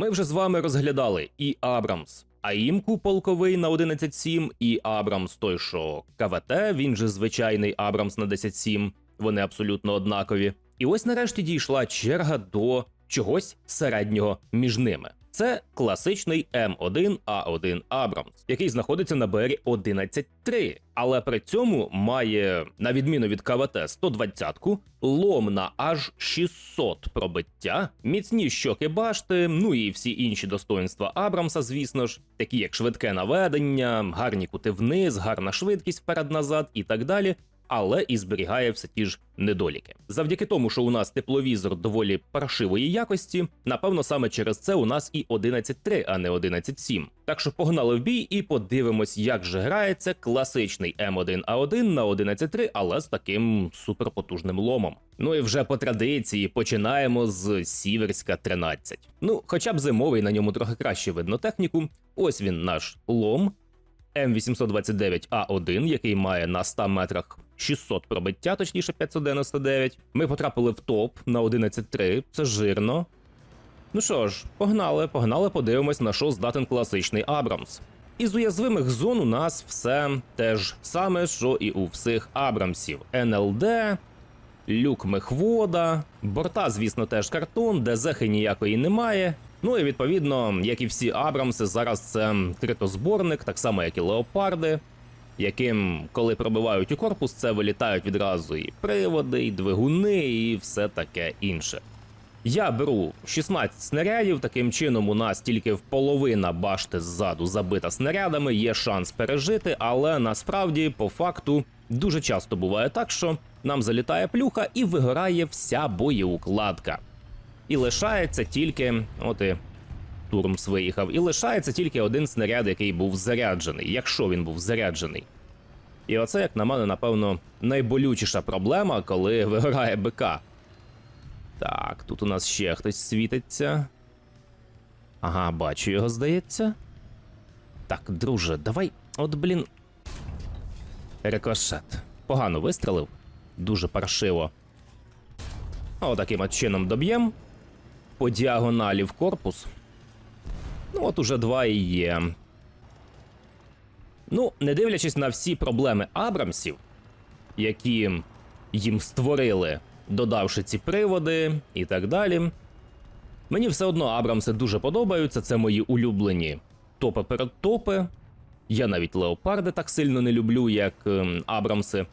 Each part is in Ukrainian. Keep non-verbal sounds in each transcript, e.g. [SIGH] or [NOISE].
Ми вже з вами розглядали і Абрамс, АІМку полковий на 11.7, і Абрамс той, що КВТ, він же звичайний Абрамс на 10.7, вони абсолютно однакові. І ось нарешті дійшла черга до чогось середнього між ними. Це класичний М1А1 Абрамс, який знаходиться на БРі 11.3, але при цьому має, на відміну від КВТ 120-ку, лом на аж 600 пробиття, міцні щоки башти, ну і всі інші достоинства Абрамса, звісно ж, такі як швидке наведення, гарні кути вниз, гарна швидкість вперед-назад і так далі але і зберігає все ті ж недоліки. Завдяки тому, що у нас тепловізор доволі паршивої якості, напевно, саме через це у нас і 11.3, а не 11.7. Так що погнали в бій і подивимось, як же грається класичний М1А1 на 11.3, але з таким суперпотужним ломом. Ну і вже по традиції починаємо з Сіверська 13. Ну, хоча б зимовий на ньому трохи краще видно техніку. Ось він наш лом. М829А1, який має на 100 метрах 600 пробиття, точніше 599. Ми потрапили в топ на 11.3, це жирно. Ну що ж, погнали, погнали, подивимось, на що здатен класичний Абрамс. Із уязвимих зон у нас все те ж саме, що і у всіх Абрамсів: НЛД, люк мехвода, борта, звісно, теж картон, ДЗХи ніякої немає. Ну і відповідно, як і всі Абрамси, зараз це критозборник, так само як і леопарди, яким, коли пробивають у корпус, це вилітають відразу і приводи, і двигуни, і все таке інше. Я беру 16 снарядів, таким чином у нас тільки в половина башти ззаду забита снарядами, є шанс пережити, але насправді, по факту, дуже часто буває так, що нам залітає плюха і вигорає вся боєукладка. І лишається тільки, от і Турмс виїхав, і лишається тільки один снаряд, який був заряджений, якщо він був заряджений. І оце, як на мене, напевно, найболючіша проблема, коли [LAUGHS] виграє БК. Так, тут у нас ще хтось світиться. Ага, бачу його, здається. Так, друже, давай. От, блін. Рикошет. Погано вистрелив. Дуже паршиво. Отаким от чином доб'єм. По діагоналі в корпус. Ну, от уже два і є. Ну, не дивлячись на всі проблеми Абрамсів, які їм створили, додавши ці приводи і так далі. Мені все одно Абрамси дуже подобаються. Це мої улюблені топи перед топи. Я навіть леопарди так сильно не люблю, як ем, Абрамси.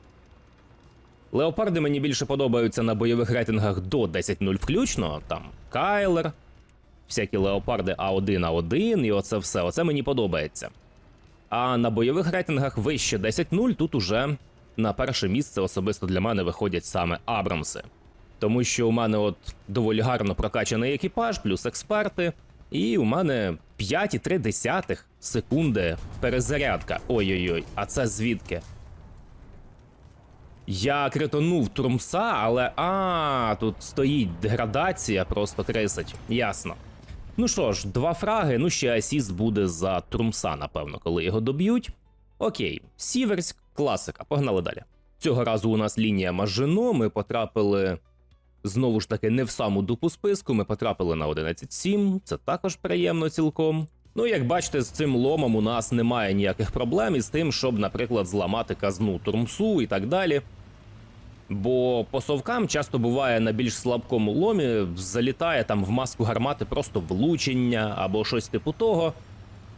Леопарди мені більше подобаються на бойових рейтингах до 10.0 включно, там Кайлер, всякі леопарди А1 А1, і оце все. Оце мені подобається. А на бойових рейтингах вище 10.0 тут уже на перше місце особисто для мене виходять саме Абрамси. Тому що у мене от доволі гарно прокачаний екіпаж, плюс експерти, і у мене 5,3 секунди перезарядка. Ой-ой-ой, а це звідки? Я критонув Турмса, але а, тут стоїть деградація, просто крисить. Ясно. Ну що ж, два фраги, ну ще асіст буде за Турмса, напевно, коли його доб'ють. Окей, Сіверськ, класика, погнали далі. Цього разу у нас лінія Мажино, ми потрапили знову ж таки не в саму дупу списку, ми потрапили на 11.7, це також приємно цілком. Ну, як бачите, з цим ломом у нас немає ніяких проблем із тим, щоб, наприклад, зламати казну Турмсу і так далі. Бо по совкам часто буває на більш слабкому ломі, залітає там в маску гармати просто влучення або щось типу того,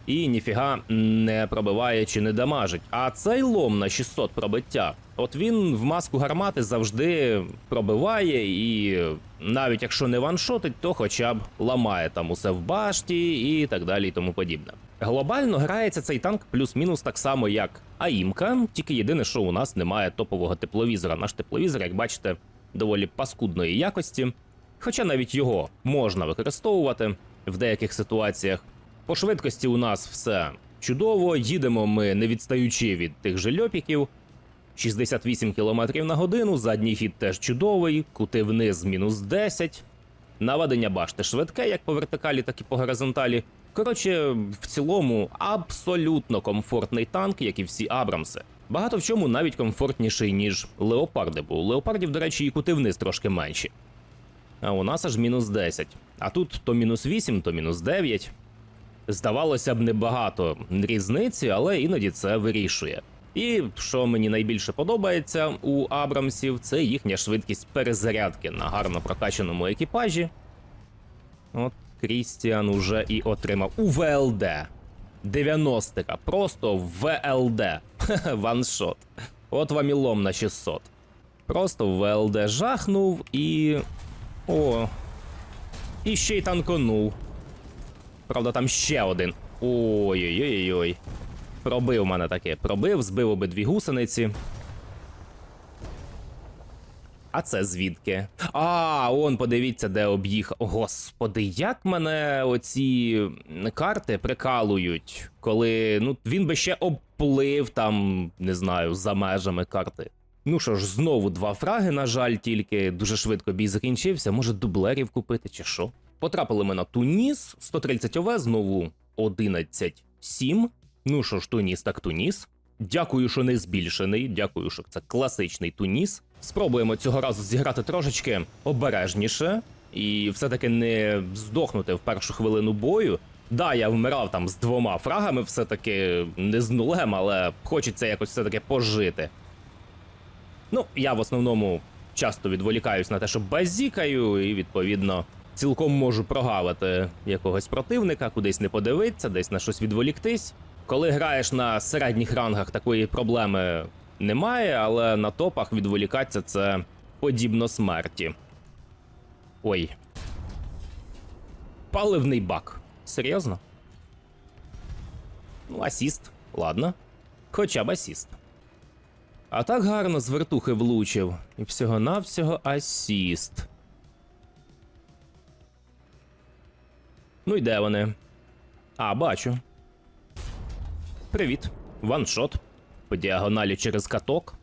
і ніфіга не пробиває чи не дамажить. А цей лом на 600 пробиття, от він в маску гармати завжди пробиває, і навіть якщо не ваншотить, то хоча б ламає там усе в башті і так далі, і тому подібне. Глобально грається цей танк плюс-мінус так само, як АІМка, тільки єдине, що у нас немає топового тепловізора. Наш тепловізор, як бачите, доволі паскудної якості. Хоча навіть його можна використовувати в деяких ситуаціях. По швидкості у нас все чудово. Їдемо ми не відстаючи від тих же льопіків. 68 км на годину, задній хід теж чудовий, кути вниз мінус 10. Наведення башти швидке, як по вертикалі, так і по горизонталі. Коротше, в цілому абсолютно комфортний танк, як і всі Абрамси. Багато в чому навіть комфортніший, ніж леопарди, бо у леопардів, до речі, і кути вниз трошки менші. А у нас аж мінус 10. А тут то мінус 8, то мінус 9. Здавалося б, небагато різниці, але іноді це вирішує. І що мені найбільше подобається у Абрамсів, це їхня швидкість перезарядки на гарно прокачаному екіпажі. От Крістіан уже і отримав у ВЛД. 90-ка, просто ВЛД. [LAUGHS] Ваншот. От вам і лом на 600. Просто ВЛД жахнув і. О. І ще й танконув. Правда, там ще один. Ой-ой-ой-ой. Пробив мене таке. Пробив, збив обидві гусениці. А це звідки? А, он, подивіться, де об'їхав. Господи, як мене оці карти прикалують, коли ну він би ще обплив там, не знаю, за межами карти. Ну що ж, знову два фраги, на жаль, тільки дуже швидко бій закінчився. Може, дублерів купити чи що? Потрапили ми на Туніс, 130 ОВ, знову 11-7. Ну що ж, Туніс так Туніс. Дякую, що не збільшений. Дякую, що це класичний Туніс. Спробуємо цього разу зіграти трошечки обережніше і все-таки не здохнути в першу хвилину бою. Да, я вмирав там з двома фрагами, все-таки не з нулем, але хочеться якось все-таки пожити. Ну, я в основному часто відволікаюсь на те, що базікаю, і відповідно цілком можу прогавити якогось противника, кудись не подивитися, десь на щось відволіктись. Коли граєш на середніх рангах, такої проблеми немає, але на топах відволікатися це подібно смерті. Ой. Паливний бак. Серйозно? Ну, асіст. Ладно. Хоча б асіст. А так гарно з вертухи влучив. І всього-навсього асіст. Ну і де вони? А, бачу. Привіт. Ваншот. По діагоналі через каток.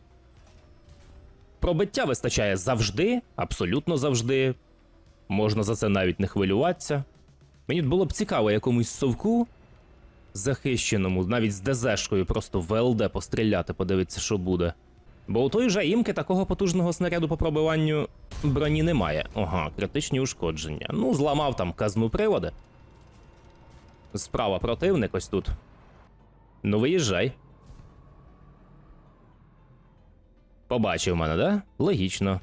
Пробиття вистачає завжди, абсолютно завжди. Можна за це навіть не хвилюватися. Мені було б цікаво якомусь совку захищеному, навіть з ДЗшкою, просто в ЛД постріляти, подивитися, що буде. Бо у той же імки такого потужного снаряду по пробиванню броні немає. Ага, критичні ушкодження. Ну, зламав там казну приводи. Справа противник ось тут. Ну, виїжджай. Побачив мене, да? Логічно.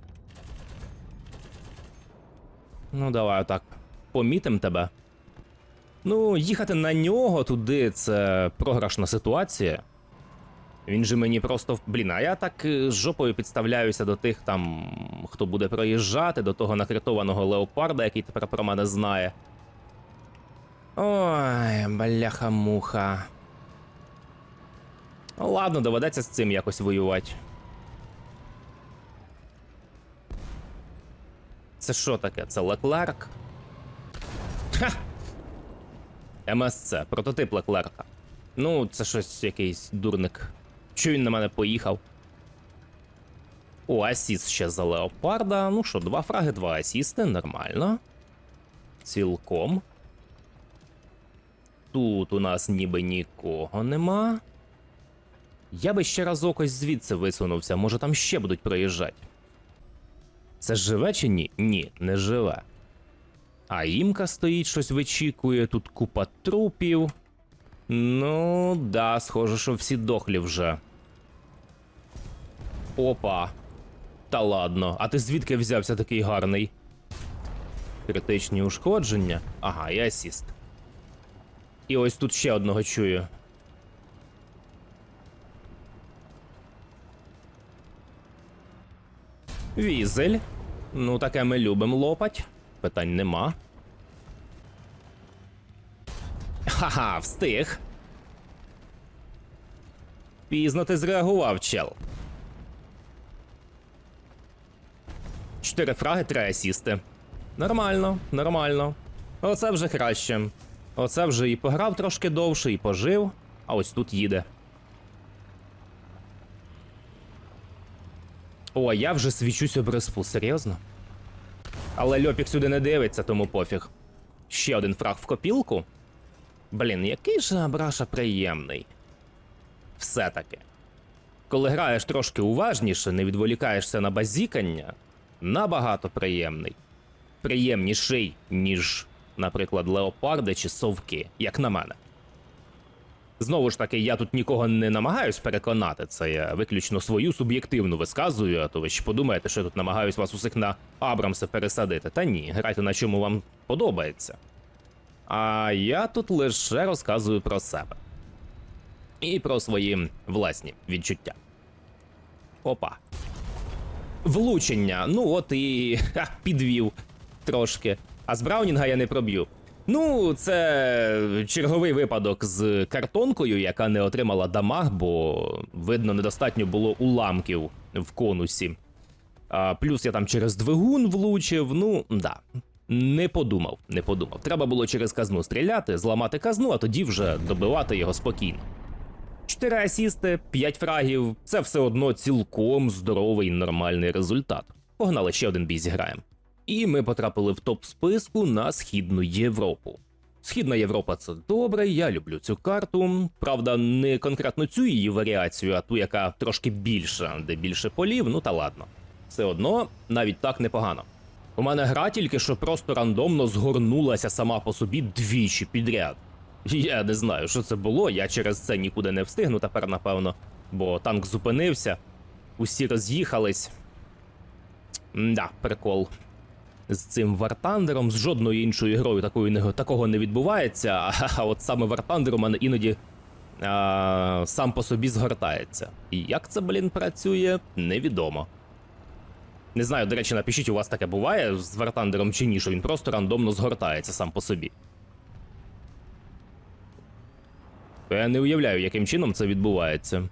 Ну, давай отак. Помітим тебе. Ну, їхати на нього туди це програшна ситуація. Він же мені просто. Блін, а я так е, з жопою підставляюся до тих там, хто буде проїжджати, до того накритованого леопарда, який тепер про мене знає. Ой, бляха-муха. Ладно, доведеться з цим якось воювати. Це що таке? Це Леклерк? Ха! МСЦ, прототип Леклерка. Ну, це щось якийсь дурник. Чо він на мене поїхав? О, асіст ще за леопарда. Ну що, два фраги, два асісти, нормально. Цілком. Тут у нас ніби нікого нема. Я би ще разок ось звідси висунувся, може там ще будуть проїжджати. Це живе чи ні? Ні, не живе. А імка стоїть, щось вичікує, тут купа трупів. Ну, да, схоже, що всі дохлі вже. Опа. Та ладно, а ти звідки взявся такий гарний? Критичні ушкодження. Ага, і асіст. І ось тут ще одного чую. Візель. Ну, таке ми любимо лопать. Питань нема. Ха-ха, встиг. Пізно ти зреагував, чел. Чотири фраги, три асісти. Нормально, нормально. Оце вже краще. Оце вже і пограв трошки довше, і пожив, а ось тут їде. О, я вже свічусь об респу, серйозно? Але Льопік сюди не дивиться, тому пофіг. Ще один фраг в копілку. Блін, який же Абраша приємний. Все-таки. Коли граєш трошки уважніше, не відволікаєшся на базікання, набагато приємний. приємніший, ніж, наприклад, леопарди чи совки, як на мене. Знову ж таки, я тут нікого не намагаюсь переконати, це я виключно свою суб'єктивну висказую, а то ви ще подумаєте, що я тут намагаюсь вас усіх на Абрамса пересадити. Та ні, грайте на чому вам подобається. А я тут лише розказую про себе. І про свої власні відчуття. Опа. Влучення. Ну от і ха, підвів трошки. А з Браунінга я не проб'ю. Ну, це черговий випадок з картонкою, яка не отримала дамаг, бо видно, недостатньо було уламків в конусі. А, плюс я там через двигун влучив. Ну, да. Не подумав, не подумав. Треба було через казну стріляти, зламати казну, а тоді вже добивати його спокійно. 4 асісти, 5 фрагів це все одно цілком здоровий нормальний результат. Погнали ще один бій зіграємо. І ми потрапили в топ списку на Східну Європу. Східна Європа це добре, я люблю цю карту. Правда, не конкретно цю її варіацію, а ту, яка трошки більша, де більше полів, ну та ладно. Все одно навіть так непогано. У мене гра тільки що просто рандомно згорнулася сама по собі двічі підряд. Я не знаю, що це було. Я через це нікуди не встигну тепер, напевно, бо танк зупинився, усі роз'їхались. Да, прикол. З цим Вартандером, з жодною іншою грою такою такого не відбувається, [LAUGHS] а, а от саме Вартандер у мене іноді а, сам по собі згортається. І як це, блін, працює, невідомо. Не знаю, до речі, напишіть, у вас таке буває з Вартандером чи ні, що він просто рандомно згортається сам по собі. Я не уявляю, яким чином це відбувається.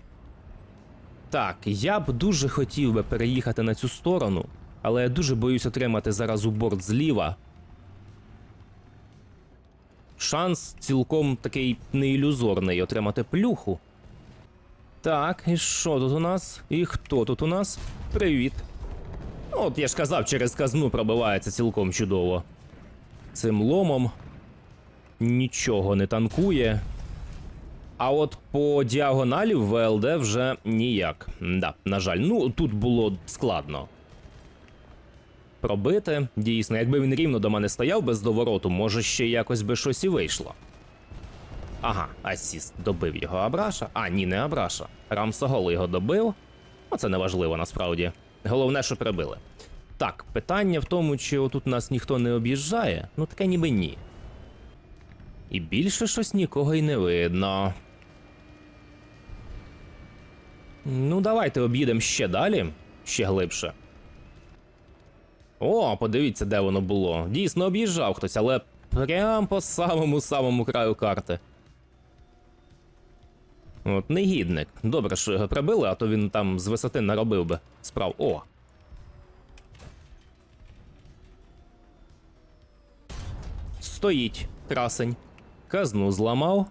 Так, я б дуже хотів би переїхати на цю сторону, але я дуже боюсь отримати зараз у борт зліва. Шанс цілком такий неілюзорний отримати плюху. Так, і що тут у нас? І хто тут у нас? Привіт. От я ж казав, через казну пробивається цілком чудово. Цим ломом нічого не танкує. А от по діагоналі в ВЛД вже ніяк. Да, на жаль, ну тут було складно. Пробити, дійсно, якби він рівно до мене стояв без довороту, може ще якось би щось і вийшло. Ага, асіст добив його Абраша. А, ні, не Абраша. Рамсогол його добив. Оце не важливо насправді. Головне, що прибили. Так, питання в тому, чи отут нас ніхто не об'їжджає, ну таке ніби ні. І більше щось нікого й не видно. Ну, давайте об'їдемо ще далі, ще глибше. О, подивіться, де воно було. Дійсно об'їжджав хтось, але прям по самому самому краю карти. От, негідник. Добре, що його прибили, а то він там з висоти наробив би справ. О. Стоїть, красень. Казну зламав.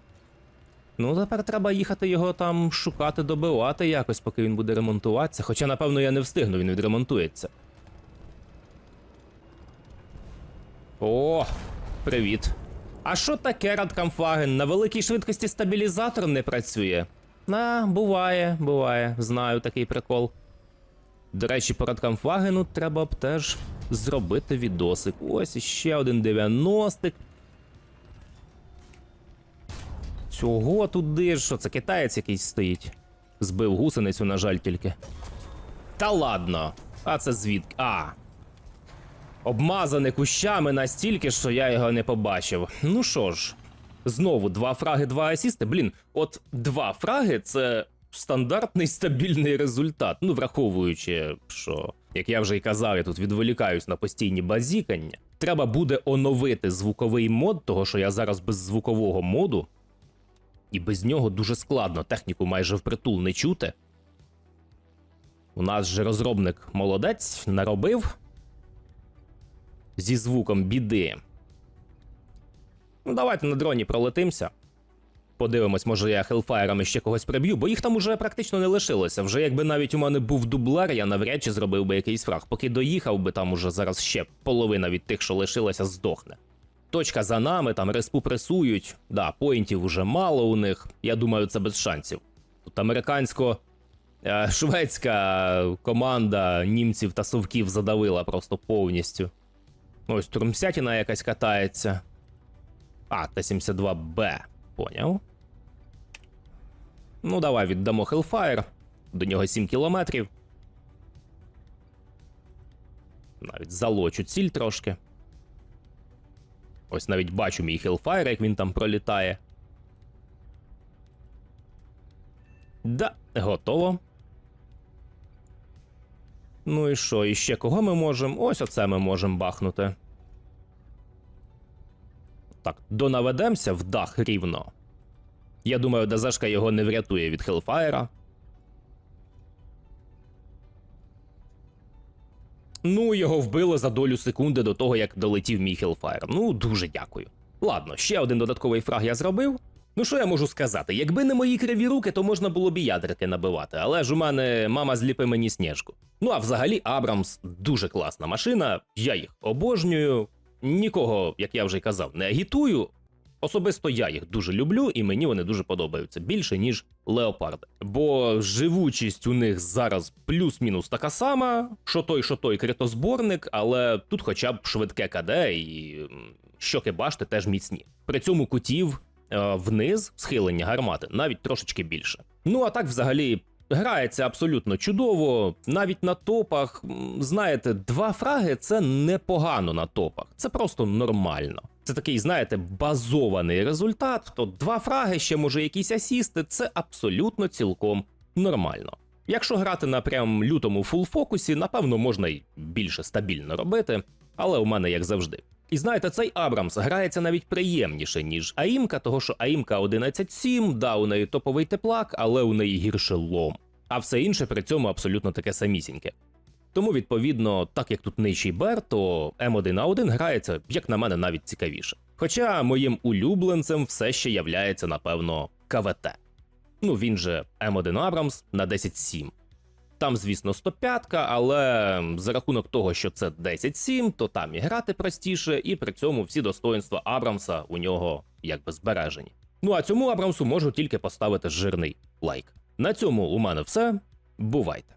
Ну, тепер треба їхати його там шукати, добивати якось, поки він буде ремонтуватися. Хоча, напевно, я не встигну, він відремонтується. О, привіт. А що таке Радкамфаген? На великій швидкості стабілізатор не працює. На, буває, буває. Знаю такий прикол. До речі, по Радкамфагену треба б теж зробити відосик. Ось іще один 90-ик. Цього туди ж, що це китаєць якийсь стоїть. Збив гусеницю, на жаль, тільки. Та ладно. А це звідки? А. Обмазане кущами настільки, що я його не побачив. Ну що ж, знову два фраги, два асісти. Блін, от два фраги це стандартний стабільний результат. Ну, враховуючи, що, як я вже й казав, я тут відволікаюсь на постійні базікання. Треба буде оновити звуковий мод, того що я зараз без звукового моду. І без нього дуже складно техніку майже впритул не чути. У нас же розробник молодець наробив зі звуком біди. Ну, давайте на дроні пролетимося. Подивимось, може я хелфаєрами ще когось приб'ю, бо їх там уже практично не лишилося. Вже якби навіть у мене був дублер, я навряд чи зробив би якийсь фраг. Поки доїхав би, там уже зараз ще половина від тих, що лишилася, здохне. Точка за нами, там респу пресують. Да, поінтів уже мало у них. Я думаю, це без шансів. Тут американсько-шведська команда німців та совків задавила просто повністю. Ось Трумсятіна якась катається. А, Т-72Б. Поняв. Ну, давай віддамо Hellfire. До нього 7 кілометрів. Навіть залочу ціль трошки. Ось навіть бачу мій Hellfire, як він там пролітає. Да, готово. Ну і що, і ще кого ми можемо? Ось оце ми можемо бахнути. Так, донаведемося в дах рівно. Я думаю, ДЗшка його не врятує від Хелфайра. Ну, його вбили за долю секунди до того, як долетів мій Хелфайр. Ну, дуже дякую. Ладно, ще один додатковий фраг я зробив. Ну, що я можу сказати? Якби не мої криві руки, то можна було б і ядерки набивати, але ж у мене мама зліпи мені сніжку. Ну а взагалі Абрамс дуже класна машина, я їх обожнюю. Нікого, як я вже й казав, не агітую. Особисто я їх дуже люблю, і мені вони дуже подобаються більше, ніж леопарди. Бо живучість у них зараз плюс-мінус така сама, що той, що той критозборник, але тут хоча б швидке КД і щоки башти теж міцні. При цьому кутів вниз схилення гармати навіть трошечки більше. Ну а так, взагалі, грається абсолютно чудово. Навіть на топах, знаєте, два фраги це непогано на топах. Це просто нормально. Це такий, знаєте, базований результат. То два фраги, ще може якісь асісти, це абсолютно цілком нормально. Якщо грати на прям лютому фулфокусі, напевно, можна й більше стабільно робити, але у мене як завжди. І знаєте, цей Абрамс грається навіть приємніше, ніж Аїмка, того що Аїмка 11.7, да, у неї топовий теплак, але у неї гірше лом. А все інше при цьому абсолютно таке самісіньке. Тому, відповідно, так як тут нижчий бер, то М1А1 грається, як на мене, навіть цікавіше. Хоча моїм улюбленцем все ще являється, напевно, КВТ. Ну він же М1 Абрамс на 10.7. Там, звісно, 105, але за рахунок того, що це 10-7, то там і грати простіше, і при цьому всі достоинства Абрамса у нього якби збережені. Ну а цьому Абрамсу можу тільки поставити жирний лайк. На цьому у мене все. Бувайте!